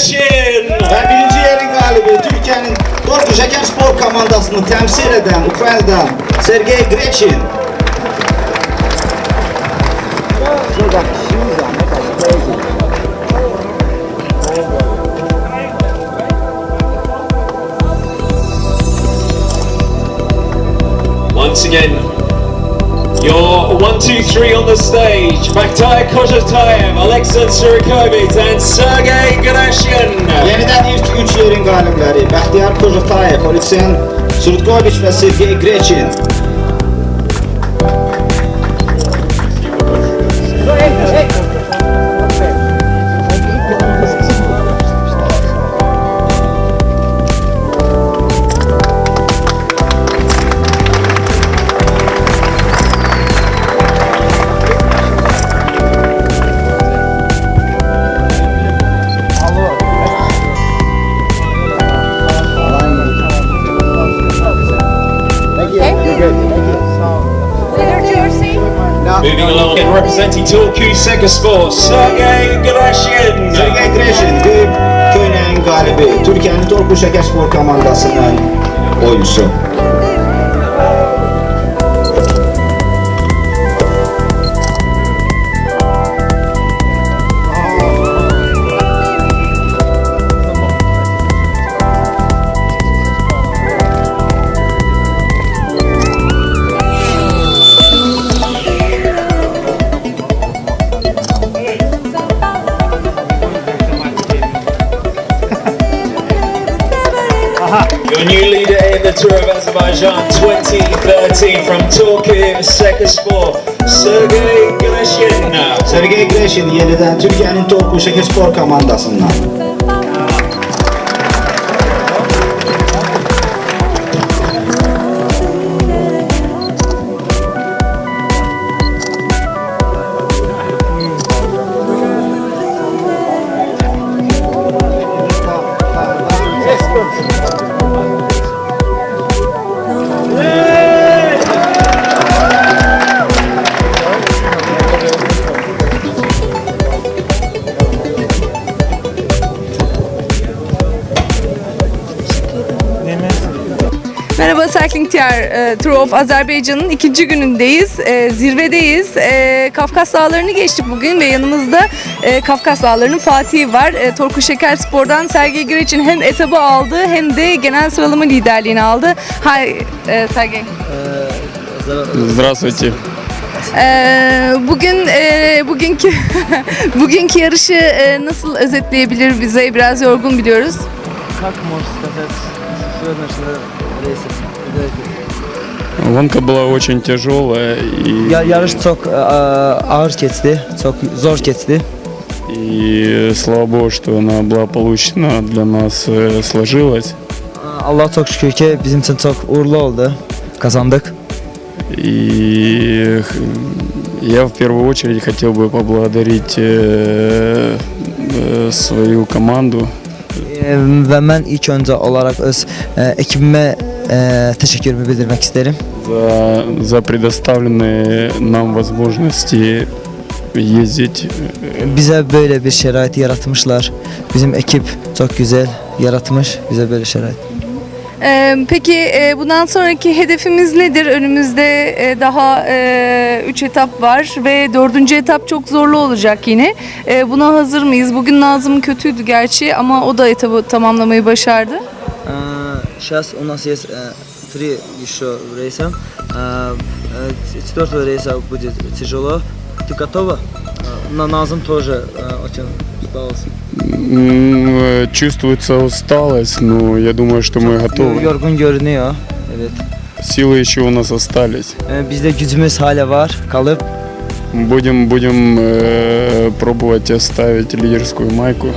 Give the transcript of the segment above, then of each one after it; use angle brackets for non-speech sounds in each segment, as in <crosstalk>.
Yeşil. Ve birinci yerin galibi Türkiye'nin Torku Şeker Spor komandasını temsil eden Ukrayna'dan Sergey Grechin. Once again, Your one, two, three on the stage. Maktai Kozhatayev, Alexa Surikovic and Sergey Ganashian. Yeniden ilk Bahtiyar Kozhatayev, Alexan Surikovic ve Sergey Moving along and representing Segaspor, Sergei Gerashin. Sergey Greçin, Qeyb Köyneğin galibi, Türkiye'nin Torku Şeker Spor komandasının oyuncusu. Your new leader in the Tour of Azerbaijan 2013 from Torku Segaspor, Sergei Gerashin. Sergey Greçin yeniden Türkiye'nin Torku Şeker Spor komandasından. Merhaba Cycling TR e, Tour of Azerbaycan'ın ikinci günündeyiz. E, zirvedeyiz. E, Kafkas Dağları'nı geçtik bugün ve yanımızda e, Kafkas Dağları'nın Fatih'i var. E, Torku Şeker Spor'dan Sergey Güreç'in hem etabı aldı hem de genel sıralama liderliğini aldı. Hay, e, Sergey. Здравствуйте. E, bugün e, bugünkü <laughs> bugünkü yarışı e, nasıl özetleyebilir bize? Biraz yorgun biliyoruz. Как можешь сказать сегодняшнего рейса? Гонка была очень тяжелая и, Ya, yarış çok e, ağır geçti, çok zor geçti. и слава богу, что она благополучно для нас э, сложилась. Allah çok şükür ki bizim için çok uğurlu oldu. Kazandık. И х- я в первую очередь хотел бы поблагодарить э, э, свою команду, E, və mən ilk öncə olaraq öz e, ekibimə e, təşəkkürümü bildirmək istəyirəm. за, за предоставленные нам возможности ездить. Bizə belə bir şərait yaratmışlar. Bizim ekip çok güzel yaratmış bizə böyle şərait. E, peki e, bundan sonraki hedefimiz nedir? Önümüzde e, daha 3 etap var ve dördüncü etap çok zorlu olacak yine. E, buna hazır mıyız? Bugün Nazım kötüydü gerçi ama o da etabı tamamlamayı başardı. Сейчас у нас есть три еще рейса. Четвертый рейс будет тяжело. Ты готова? На Назым тоже очень усталость. М, э, Чувствуется усталость, но я думаю, что мы готовы. Yorgun görünüyor. Evet. Силы еще у нас остались. Ee, Bizde gücümüz hala var, kalıp Будем, будем э, пробовать оставить лидерскую майку.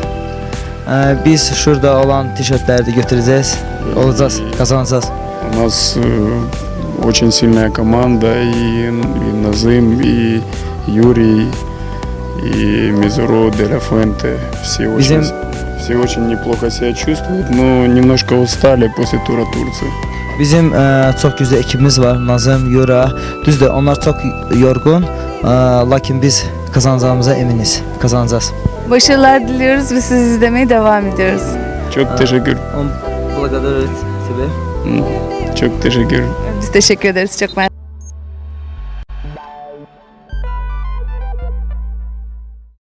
Ee, biz şurada olan tişörtleri de götüreceğiz. Olacağız, kazanacağız. У нас э, очень сильная команда, и, и Назым, и Юрий, и Мизуро, Деля Фуэнте. Все очень, Bizim- все очень неплохо себя чувствуют, но немножко устали после тура Турции. Bizim e, çok güzel ekibimiz var. Nazım, Yura. Düzdür, onlar çok yorgun. E, lakin biz kazanacağımıza eminiz. Kazanacağız. Başarılar diliyoruz ve sizi izlemeye devam ediyoruz. Çok teşekkür. On- благодарить тебе. М, Çok teşekkür Biz teşekkür ederiz çok mersi.